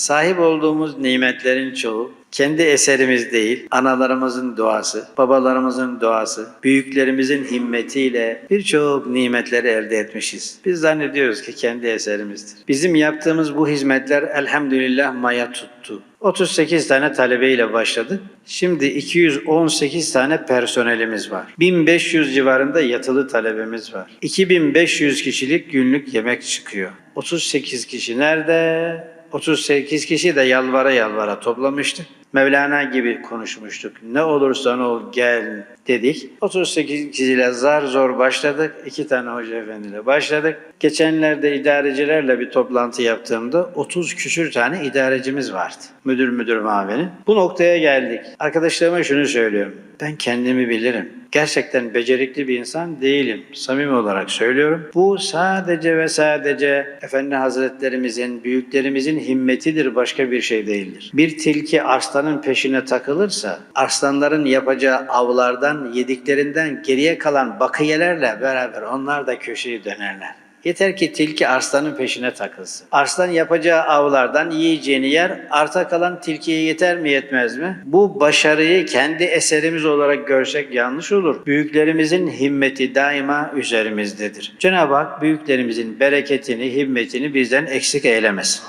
Sahip olduğumuz nimetlerin çoğu kendi eserimiz değil, analarımızın duası, babalarımızın duası, büyüklerimizin himmetiyle birçok nimetleri elde etmişiz. Biz zannediyoruz ki kendi eserimizdir. Bizim yaptığımız bu hizmetler elhamdülillah maya tuttu. 38 tane talebeyle başladık. Şimdi 218 tane personelimiz var. 1500 civarında yatılı talebemiz var. 2500 kişilik günlük yemek çıkıyor. 38 kişi nerede? 38 kişi de yalvara yalvara toplamıştık. Mevlana gibi konuşmuştuk. Ne olursan ol gel dedik. 38 kişiyle zar zor başladık. İki tane hoca efendiyle başladık. Geçenlerde idarecilerle bir toplantı yaptığımda 30 küsür tane idarecimiz vardı. Müdür müdür maveni. Bu noktaya geldik. Arkadaşlarıma şunu söylüyorum. Ben kendimi bilirim. Gerçekten becerikli bir insan değilim. Samimi olarak söylüyorum. Bu sadece ve sadece Efendi Hazretlerimizin, büyüklerimizin himmetidir. Başka bir şey değildir. Bir tilki arslanın peşine takılırsa, arslanların yapacağı avlardan, yediklerinden geriye kalan bakiyelerle beraber onlar da köşeyi dönerler. Yeter ki tilki arslanın peşine takılsın. Arslan yapacağı avlardan yiyeceğini yer, arta kalan tilkiye yeter mi yetmez mi? Bu başarıyı kendi eserimiz olarak görsek yanlış olur. Büyüklerimizin himmeti daima üzerimizdedir. Cenab-ı Hak büyüklerimizin bereketini, himmetini bizden eksik eylemesin.